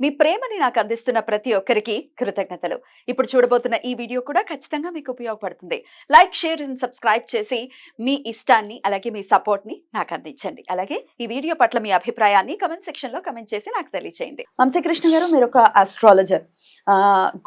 మీ ప్రేమని నాకు అందిస్తున్న ప్రతి ఒక్కరికి కృతజ్ఞతలు. ఇప్పుడు చూడబోతున్న ఈ వీడియో కూడా ఖచ్చితంగా మీకు ఉపయోగపడుతుంది. లైక్ షేర్ అండ్ సబ్స్క్రైబ్ చేసి మీ ఇష్టాన్ని అలాగే మీ సపోర్ట్ని నాకు అందించండి. అలాగే ఈ వీడియో పట్ల మీ అభిప్రాయాన్ని కమెంట్ సెక్షన్లో కమెంట్ చేసి నాకు తెలియచేయండి. వంశీకృష్ణ గారు మీరు ఒక ఆస్ట్రాలజర్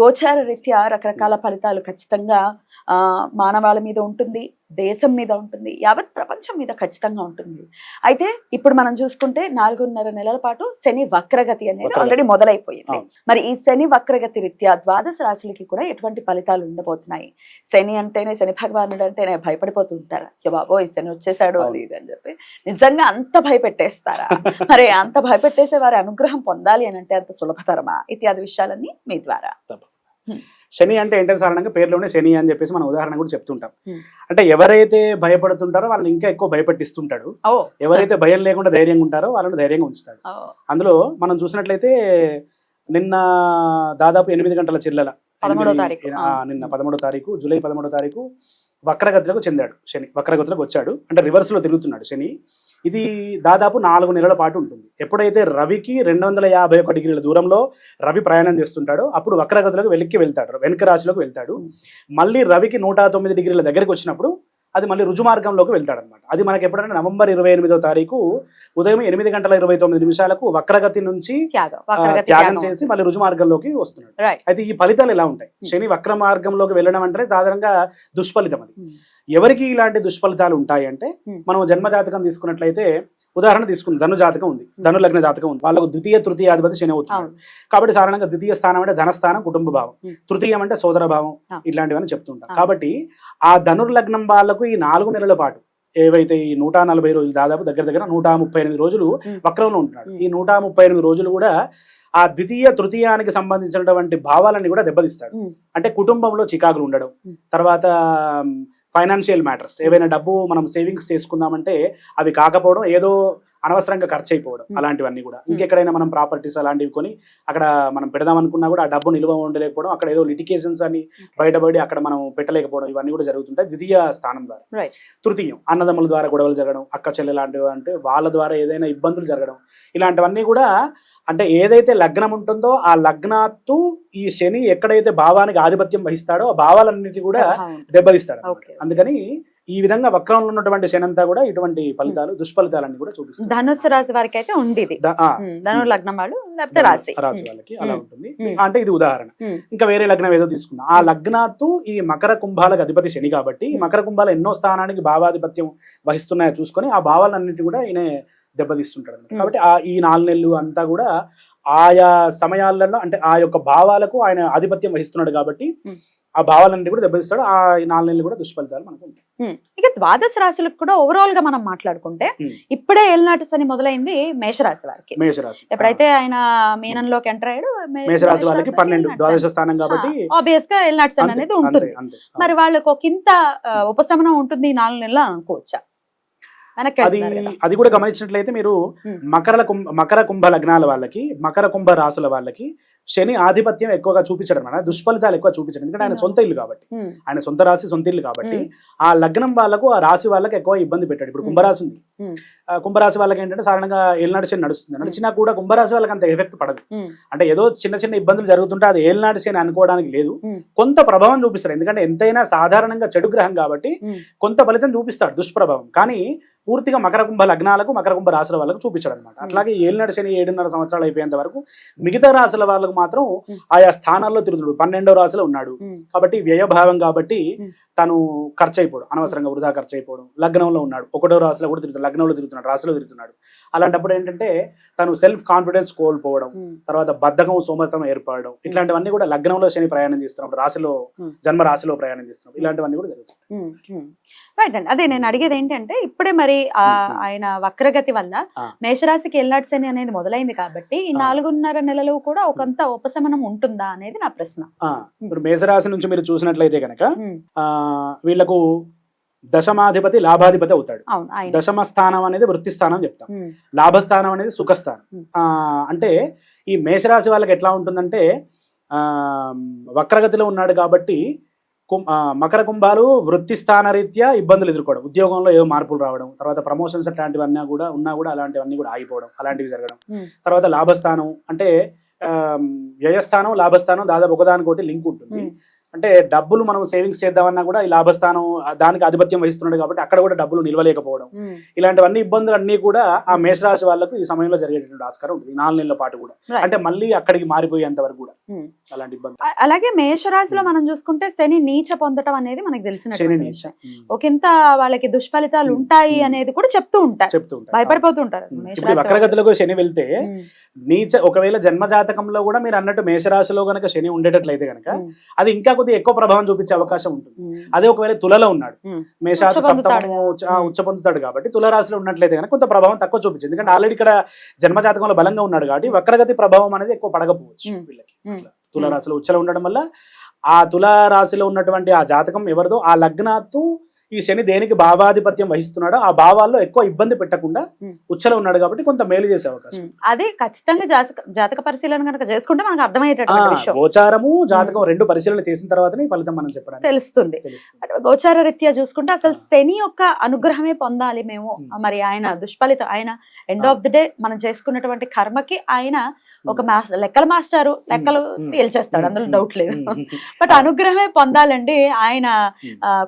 గోచార రీత్యా రకరకాల ఫలితాలు ఖచ్చితంగా ఆ, మానవాళి మీద ఉంటుంది దేశం మీద ఉంటుంది యావత్ ప్రపంచం మీద ఖచ్చితంగా ఉంటుంది. అయితే ఇప్పుడు మనం చూసుకుంటే నాలుగున్నర నెలల పాటు శని వక్రగతి అనేది. ఆల్రెడీ మొదలైపోయింది. మరి ఈ శని వక్రగతి రీత్యా ద్వాదశ రాశులకి కూడా ఎటువంటి ఫలితాలు ఉండబోతున్నాయి? శని అంటేనే శని భగవానుడు అంటేనే భయపడిపోతూ ఉంటారు? అయ్యో బాబోయ్ శని వచ్చేసాడు అది ఇది అని చెప్పి నిజంగా అంత భయపెట్టేస్తారా? మరి అంత భయపెట్టేసే వారి అనుగ్రహం పొందాలి అని అంటే అంత సులభతరమా? ఇత్యాది విషయాలన్నీ మీ ద్వారా. శని అంటే ఏంటంటే సాధారణంగా పేర్లోనే శని అని చెప్పేసి మనం ఉదాహరణ కూడా చెప్తుంటాం. Hmm. అంటే ఎవరైతే భయపడుతుంటారో వాళ్ళని ఇంకా ఎక్కువ భయపెట్టిస్తుంటాడు. ఎవరైతే భయం లేకుండా ధైర్యంగా ఉంటారో వాళ్ళని ధైర్యంగా ఉంచుతాడు. అందులో మనం చూసినట్లయితే నిన్న దాదాపు ఎనిమిది గంటల చిల్లల నిన్న పదమూడో తారీఖు జూలై పదమూడో తారీఖు వక్రగతిలోకి చెందాడు శని. వక్రగతిలోకి వచ్చాడు. అంటే రివర్స్లో తిరుగుతున్నాడు శని. ఇది దాదాపు నాలుగు నెలల పాటు ఉంటుంది. ఎప్పుడైతే రవికి రెండు వందల యాభై ఒక డిగ్రీల దూరంలో రవి ప్రయాణం చేస్తుంటాడో అప్పుడు వక్రగతిలోకి వెనక్కి వెళ్తాడు వెనక రాశిలోకి వెళ్తాడు. మళ్ళీ రవికి నూట తొమ్మిది డిగ్రీల దగ్గరికి వచ్చినప్పుడు అది మళ్ళీ రుజు మార్గంలోకి వెళ్తాడు అనమాట అది మనకి ఎప్పుడంటే నవంబర్ ఇరవై ఎనిమిదో తారీఖు ఉదయం ఎనిమిది గంటల ఇరవై తొమ్మిది నిమిషాలకు వక్రగతి నుంచి త్యాగం చేసి మళ్ళీ రుజు మార్గంలోకి వస్తున్నాడు. అయితే ఈ ఫలితాలు ఎలా ఉంటాయి? Hmm. శని వక్ర మార్గంలోకి వెళ్ళడం అంటే సాధారణంగా దుష్ఫలితం అది. Hmm. ఎవరికి ఇలాంటి దుష్ఫలితాలు ఉంటాయి అంటే Hmm. మనం జన్మ జాతకం తీసుకున్నట్లయితే ఉదాహరణ తీసుకుందాం ధను జాతకం ఉంది ధను లగ్న జాతకం ఉంది వాళ్ళకు ద్వితీయ తృతీయాధిపతి శని అవుతుంది కాబట్టి సాధారణంగా ద్వితీయ స్థానం అంటే ధనస్థానం కుటుంబ భావం. తృతీయం అంటే సోదర భావం Ah. ఇట్లాంటివన్నీ చెప్తుంటాం Ah. కాబట్టి ఆ ధనుర్లగ్నం వాళ్ళకు ఈ నాలుగు నెలల పాటు ఏవైతే ఈ నూట నలభై రోజులు దాదాపు దగ్గర దగ్గర నూట ముప్పై ఎనిమిది రోజులు. వక్రంలో ఉంటున్నాడు. ఈ నూట ముప్పై ఎనిమిది రోజులు కూడా ఆ ద్వితీయ తృతీయానికి సంబంధించినటువంటి భావాలన్నీ కూడా దెబ్బతీస్తాడు. అంటే కుటుంబంలో చికాకులు ఉండడం. తర్వాత ఫైనాన్షియల్ మ్యాటర్స్. ఏవైనా డబ్బు మనం సేవింగ్స్ చేసుకుందామంటే అవి కాకపోవడం ఏదో అనవసరంగా ఖర్చు అయిపోవడం. అలాంటివన్నీ కూడా. ఇంకెక్కడైనా మనం ప్రాపర్టీస్ అలాంటివి కొని అక్కడ మనం పెడదాం అనుకున్నా కూడా ఆ డబ్బు నిల్వ ఉండలేకపోవడం అక్కడ ఏదో లిటికేషన్స్ అని బయటపడి అక్కడ మనం పెట్టలేకపోవడం ఇవన్నీ కూడా జరుగుతుంటాయి ద్వితీయ స్థానం ద్వారా. తృతీయం అన్నదమ్ముల ద్వారా గొడవలు జరగడం అక్క చెల్లె లాంటివి అంటే వాళ్ళ ద్వారా ఏదైనా ఇబ్బందులు జరగడం ఇలాంటివన్నీ కూడా అంటే ఏదైతే లగ్నం ఉంటుందో ఆ లగ్నాత్తు ఈ శని ఎక్కడైతే భావానికి ఆధిపత్యం వహిస్తాడో ఆ భావాలన్నిటి కూడా. దెబ్బతీస్తాడు. అందుకని ఈ విధంగా వక్రంలో ఉన్నటువంటి శని అంతా కూడా ఇటువంటి ఫలితాలు దుష్ఫలితాలన్నీ కూడా చూపిస్తుంది ధనుస్సు రాశి వారికి అయితే ఉంది ఇది ద- ఆ, ఉమ్, ధను లగ్నం వాళ్ళు లేకపోతే రాశి. రాశి వాళ్ళకి అలా. ఉంటుంది. అంటే ఇది ఉదాహరణ. ఇంకా వేరే లగ్నం ఏదో తీసుకున్నాం ఆ లగ్నాత్తు ఈ మకర కుంభాలకు అధిపతి శని కాబట్టి ఈ మకర కుంభాలు ఎన్నో స్థానానికి భావాధిపత్యం వహిస్తున్నాయో చూసుకొని ఆ భావాలన్నింటి కూడా ఈయన దెబ్బతీస్తుంటాడు అన్నమాట. ఉమ్. కాబట్టి ఆ ఈ నాలుగు నెలలు అంతా కూడా ఆయా సమయాలలో అంటే ఆ యొక్క భావాలకు ఆయన ఆధిపత్యం వహిస్తున్నాడు కాబట్టి. ఆ భావాలన్నింటి కూడా దెబ్బతీస్తాడు ఆ ఈ నాలుగు నెలలు కూడా దుష్ఫలితాలు మనకు ఉంటాయి. ఇక ద్వాదశ రాశులకు కూడా ఓవరాల్గా మనం మాట్లాడుకుంటే. ఇప్పుడే ఏలినాటి శని మొదలైంది మేషరాశి వారికి మేషరాశి ఎప్పుడైతే ఆయన మీనంలోకి ఎంటర్ అయ్యాడు మేషరాశి వాళ్ళకి పన్నెండు ద్వాదశ. స్థానం కాబట్టి ఆ, obvious గా ఏలినాటి శని అంతే, అనేది ఉంటుంది. మరి వాళ్ళకి ఒక ఇంత ఉపశమనం ఉంటుంది ఈ నాలుగు నెలలు అనుకోవచ్చా అది. అది కూడా గమనించినట్లయితే మీరు. మకర కుంభ మకర కుంభ లగ్నాల వాళ్ళకి మకర కుంభ రాసుల వాళ్ళకి శని ఆధిపత్యం ఎక్కువగా చూపించడం అన్న దుష్ఫలితాలు ఎక్కువ చూపించడం ఎందుకంటే ఆయన సొంత ఇల్లు కాబట్టి. ఉమ్, ఆయన సొంత రాశి సొంత ఇల్లు కాబట్టి ఉమ్, ఆ లగ్నం వాళ్ళకు ఆ రాశి వాళ్ళకి ఎక్కువ ఇబ్బంది పెట్టాడు. ఇప్పుడు. కుంభరాశి ఉంది. కుంభరాశి వాళ్ళకి ఏంటంటే సాధారణంగా ఏలినాటి శని నడుస్తుంది. నడిచినా కూడా కుంభరాశి వాళ్ళకి అంత ఎఫెక్ట్ పడదు. అంటే ఏదో చిన్న చిన్న ఇబ్బందులు జరుగుతుంటే అది ఏలినాటి శని అనుకోవడానికి లేదు. కొంత ప్రభావం చూపిస్తాడు. ఎందుకంటే ఎంతైనా సాధారణంగా చెడు గ్రహం కాబట్టి. కొంత ఫలితం చూపిస్తాడు దుష్ప్రభావం. కానీ పూర్తిగా మకర కుంభ లగ్నాలకు మకర కుంభ రాశుల వాళ్ళకు చూపించాడు అనమాట అట్లాగే ఏలినాడు శని ఏడున్నర సంవత్సరాలు అయిపోయేంత వరకు మిగతా రాశుల వాళ్ళకు మాత్రం. ఆయా స్థానాల్లో తిరుగుతాడు పన్నెండో రాశిలో ఉన్నాడు. కాబట్టి వ్యయభావం కాబట్టి. తను ఖర్చు అయిపోవడం అనవసరంగా వృధా ఖర్చు అయిపోవడం లగ్నంలో ఉన్నాడు. ఒకటో రాశిలో కూడా తిరుగుతాడు లగ్నంలో తిరుగుతున్నాడు. రాశిలో తిరుగుతున్నాడు. అలాంటప్పుడు ఏంటంటే తను సెల్ఫ్ కాన్ఫిడెన్స్ కోల్పోవడం ఉమ్, తర్వాత బద్ధకం సోమర్థం ఏర్పడడం ఇట్లాంటివన్నీ కూడా లగ్నంలో శని ప్రయాణం చేస్తున్నప్పుడు రాశిలో Hmm. జన్మ రాశిలో ప్రయాణం చేస్తున్నప్పుడు ఇలాంటివన్నీ కూడా జరుగుతాయి. రైట్ అండి. అదే నేను అడిగేది ఏంటంటే ఇప్పుడే మరి. ఆయన వక్రగతి వల్ల. మేషరాశికి ఎల్లాటి శని అనేది మొదలైంది కాబట్టి ఈ. నాలుగున్నర నెలలు కూడా ఒకంత ఉపశమనం ఉంటుందా అనేది నా ప్రశ్న. ఇప్పుడు మేషరాశి నుంచి మీరు చూసినట్లయితే కనుక వీళ్ళకు దశమాధిపతి లాభాధిపతి అవుతాడు. దశమ స్థానం అనేది వృత్తి స్థానం చెప్తాం లాభస్థానం అనేది సుఖస్థానం. ఆ, అంటే ఈ మేషరాశి వాళ్ళకి ఎట్లా ఉంటుందంటే ఆ వక్రగతిలో ఉన్నాడు కాబట్టి మకర కుంభాలు వృత్తి స్థాన రీత్యా ఇబ్బందులు ఎదుర్కోవడం. ఉద్యోగంలో ఏవో మార్పులు రావడం తర్వాత ప్రమోషన్స్ అట్లాంటివన్నీ కూడా ఉన్నా కూడా అలాంటివన్నీ కూడా ఆగిపోవడం అలాంటివి జరగడం. తర్వాత లాభస్థానం అంటే ఆ, వ్యయస్థానం లాభస్థానం దాదాపు ఒకదానికొకటి లింక్ ఉంటుంది. అంటే డబ్బులు మనం సేవింగ్స్ చేద్దామన్నా కూడా ఈ లాభస్థానం దానికి ఆధిపత్యం వహిస్తున్నాడు కాబట్టి అక్కడ కూడా డబ్బులు నిల్వలేకపోవడం ఇలాంటివన్నీ ఇబ్బందులు అన్ని కూడా ఆ మేషరాశి వాళ్ళకు ఈ సమయంలో జరిగేటువంటి ఆస్కారం ఉంటుంది నాలుగు నెలల పాటు కూడా. అంటే మళ్ళీ అక్కడికి మారిపోయేంత వరకు కూడా. అలాంటి ఇబ్బంది. అ- అలాగే మేషరాశిలో మనం చూసుకుంటే శని నీచ పొందటం అనేది మనకి తెలిసిన. ఒకంత వాళ్ళకి దుష్ఫలితాలు ఉంటాయి. అనేది కూడా చెప్తూ ఉంటారు. చెప్తూ ఉంటారు. భయపడిపోతూ ఉంటారు ఉమ్. మేషరాశి ఇప్పుడు ఈ వక్రగతిలోకి శని వెళ్తే నీచ ఒకవేళ జన్మ జాతకంలో కూడా మీరు అన్నట్టు మేషరాశిలో గనక శని ఉండేటట్లయితే గనక ఉమ్, అది ఇంకా కొద్దిగా ఎక్కువ ప్రభావం చూపించే అవకాశం ఉంటుంది. అదే ఒకవేళ తులలో ఉన్నాడు. పొందుతాడు సప్తమము. ఉచ్చ- పొందుతాడు కాబట్టి తులరాశిలో ఉన్నట్లయితే కనుక కొంత ప్రభావం తక్కువ చూపించింది. ఎందుకంటే ఆల్రెడీ ఇక్కడ జన్మ జాతకంలో బలంగా ఉన్నాడు కాబట్టి వక్రగతి ప్రభావం అనేది ఎక్కువ పడకపోవచ్చు. వీళ్ళకి. తులారాశిలో ఉచ్చలో ఉండడం వల్ల ఆ తులారాశిలో ఉన్నటువంటి ఆ జాతకం ఎవరిదో ఆ లగ్నాత్తు ఈ శని దేనికి భావాధిపత్యం వహిస్తున్నాడో ఆ భావాల్లో ఎక్కువ ఇబ్బంది పెట్టకుండా. ఉచ్చలో ఉన్నాడు కాబట్టి కొంత మేలు చేసే అవకాశం. అది ఖచ్చితంగా జాతక పరిశీలన కనుక చేసుకుంటే మనకు అర్థమయ్యేటటువంటి విషయం గోచారము జాతకం రెండు పరిశీలన చేసిన తర్వాతనే ఫలితం మనం చెప్పడానికి తెలుస్తుంది గోచార రీత్యా చూసుకుంటే అసలు. శని యొక్క అనుగ్రహమే పొందాలి మేము. మరి ఆయన దుష్ఫలితం ఆయన ఎండ్. ఆఫ్ ది డే మనం చేసుకున్నటువంటి కర్మకి ఆయన ఒక మాస్టర్ లెక్కల మాస్టారు లెక్కలు. తేల్చేస్తాడు అందులో. డౌట్ లేదు. బట్ అనుగ్రహమే పొందాలండి ఆయన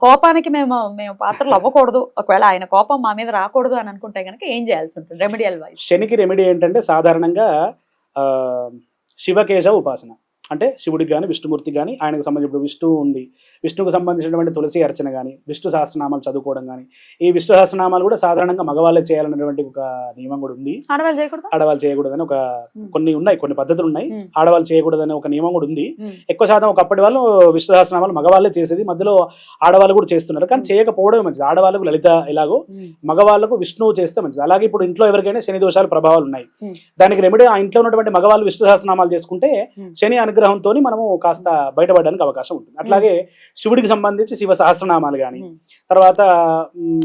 కోపానికి మేము మేము పాత్రలు అవ్వకూడదు. ఒకవేళ ఆయన కోపం మా మీద రాకూడదు అని అనుకుంటే కనుక ఏం చేయాల్సి ఉంటుంది? రెమెడియల్ వైజ్ శనికి రెమెడీ ఏంటంటే సాధారణంగా ఆ, ఉపాసన. అంటే శివుడికి కానీ విష్ణుమూర్తికి కానీ ఆయనకు సంబంధించి ఇప్పుడు విష్ణువు ఉంది విష్ణువుకు సంబంధించినటువంటి తులసి అర్చన కానీ విష్ణు సహస్రనామాలు చదువుకోవడం కానీ ఈ విష్ణు సహస్రనామాలు కూడా సాధారణంగా మగవాళ్ళే చేయాలనేటువంటి ఒక నియమం కూడా ఉంది ఆడవాళ్ళు చేయకూడదు ఆడవాళ్ళు చేయకూడదని ఒక. కొన్ని ఉన్నాయి కొన్ని పద్ధతులు ఉన్నాయి. ఆడవాళ్ళు చేయకూడదని ఒక నియమం కూడా ఉంది. ఎక్కువ శాతం ఒకప్పటి వాళ్ళు విష్ణు సహస్రనామాలు మగవాళ్ళే చేసేది మధ్యలో ఆడవాళ్ళు కూడా చేస్తున్నారు కానీ చేయకపోవడం మంచిది ఆడవాళ్ళకు లలిత ఎలాగో. మగవాళ్ళకు విష్ణువు చేస్తే మంచిది అలాగే ఇప్పుడు ఇంట్లో ఎవరికైనా శని దోషాలు ప్రభావాలు ఉన్నాయి. దానికి రెమెడీ ఆ ఇంట్లో ఉన్నటువంటి మగవాళ్ళు విష్ణు సహస్రనామాలు చేసుకుంటే. శని అనుగ్రహంతో మనము కాస్త బయటపడడానికి అవకాశం ఉంటుంది. అట్లాగే శివుడికి సంబంధించి శివ సహస్రనామాలు కానీ. తర్వాత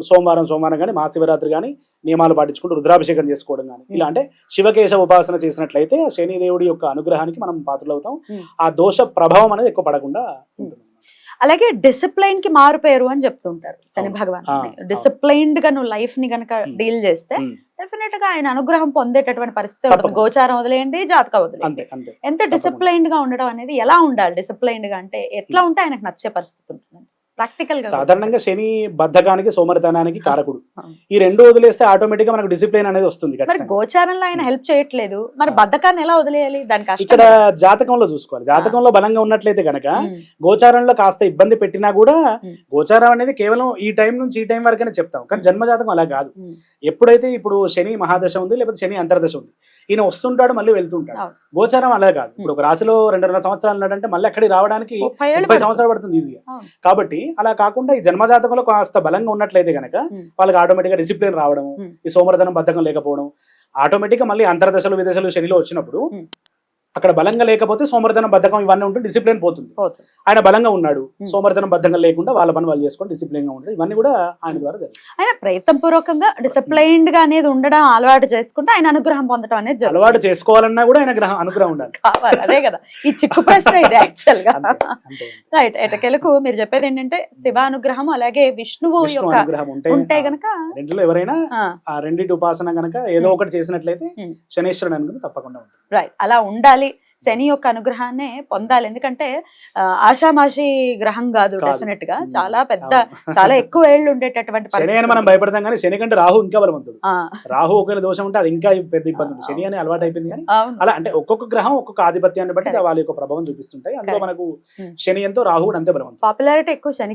సోమవారం సోమవారం కానీ మహాశివరాత్రి కానీ నియమాలు పాటించుకుంటూ రుద్రాభిషేకం చేసుకోవడం కానీ ఇలా అంటే శివకేశవ ఉపాసన చేసినట్లయితే శని దేవుడి యొక్క అనుగ్రహానికి మనం పాత్రలవుతాం. ఆ దోష ప్రభావం అనేది ఎక్కువ పడకుండా ఉంటుంది. అలాగే డిసిప్లైన్కి మారుపేరు అని చెప్తుంటారు శని. భగవాన్ డిసిప్లైన్డ్గా నువ్వు లైఫ్ని గనక ఉమ్. డీల్ చేస్తే. డెఫినెట్గా ఆయన అనుగ్రహం పొందేటటువంటి పరిస్థితి ఉంటుంది. గోచారం వదిలేయండి జాతక వదిలేయండి ఎంత డిసిప్లైన్డ్గా ఉండడం అనేది ఎలా ఉండాలి డిసిప్లైన్డ్గా అంటే ఎట్లా ఉంటే ఆయనకు నచ్చే పరిస్థితి ఉంటుంది ప్రాక్టికల్ సాధారణంగా శని బద్ధకానికి సోమరితనానికి కారకుడు. ఈ రెండు వదిలేస్తే ఆటోమేటిక్గా మనకు డిసిప్లిన్ అనేది వస్తుంది మరి గోచారంలో ఆయన హెల్ప్ చేయట్లేదు. మరి. బద్ధకాన్ని ఎలా వదిలేయాలి? దానికి ఇక్కడ జాతకంలో చూసుకోవాలి. జాతకంలో బలంగా ఉన్నట్లయితే గనక ఉమ్, గోచారంలో కాస్త ఇబ్బంది పెట్టినా కూడా ఉమ్. గోచారం అనేది కేవలం ఈ టైం నుంచి ఈ టైం వరకనే చెప్తాం. కానీ జన్మ జాతకం అలా కాదు. ఎప్పుడైతే ఇప్పుడు శని మహాదశ ఉంది లేకపోతే శని అంతర్దశ ఉంది ఈయన వస్తుంటాడు మళ్ళీ వెళ్తుంటాడు. గోచారం అలా కాదు ఇప్పుడు ఒక రాశిలో రెండున్నర సంవత్సరాలు ఉన్నాడంటే మళ్ళీ అక్కడికి రావడానికి ముప్పై. సంవత్సరాలు పడుతుంది ఈజీగా. కాబట్టి అలా కాకుండా ఈ జన్మ జాతకంలో కాస్త బలంగా ఉన్నట్లయితే గనక ఉమ్. వాళ్ళకి ఆటోమేటిక్గా డిసిప్లిన్ రావడం. ఈ సోమరధనం బద్ధకం లేకపోవడం ఆటోమేటిక్గా మళ్ళీ అంతర్దశలు విదశలు శనిలో వచ్చినప్పుడు. అక్కడ బలంగా లేకపోతే సోమరధనం బద్ధకం ఇవన్నీ ఉంటే డిసిప్లిన్ పోతుంది. ఆయన బలంగా ఉన్నాడు. సోమరధనం బద్ధంగా లేకుండా వాళ్ళ పని వాళ్ళు చేసుకొని డిసిప్లిన్గా ఉంటుంది ఇవన్నీ కూడా ఆయన ద్వారా ఆయన ప్రయత్నం పూర్వకంగా డిసిప్లైన్డ్గా అనేది ఉండడం అలవాటు చేసుకుంటే ఆయన అనుగ్రహం పొందడం అనేది. అలవాటు చేసుకోవాలన్నా కూడా ఆయన గ్రహం అనుగ్రహం ఉండాలి. కావాలి. అదే కదా. ఈ చిక్కు ప్రశ్న ఇది యాక్చువల్గా. రైట్ ఎటకెలకు మీరు చెప్పేది ఏంటంటే శివ అనుగ్రహం అలాగే విష్ణువు అనుగ్రహం ఉంటే గనక రెండిలో ఎవరైనా ఆ, రెండింటి ఉపాసన గనక ఏదో. ఒకటి చేసినట్లయితే. శనేశ్వరుడు అనుగ్రహం తప్పకుండా ఉంటుంది. రైట్ అలా ఉండాలి శని యొక్క అనుగ్రహాన్ని పొందాలి ఎందుకంటే ఆషామాషి గ్రహం కాదు. డెఫినెట్గా. చాలా పెద్ద. చాలా ఎక్కువ ఏళ్ళు ఉండేటటువంటి మనం భయపడతాం కానీ శని కంటే రాహు ఇంకా బలవంతుడు రాహు ఒకవేళ దోషం ఉంటే అది ఇంకా పెద్ద ఇబ్బంది శని అని అలవాటు అయిపోయింది కానీ అలా అంటే ఒక్కొక్క గ్రహం ఒక్కొక్క ఆధిపత్యాన్ని బట్టి. వాళ్ళ యొక్క ప్రభావం చూపిస్తుంటాయి అందులో. మనకు. శని ఎంతో రాహు కూడా అంతే బలవంతుడు పాపులారిటీ ఎక్కువ శని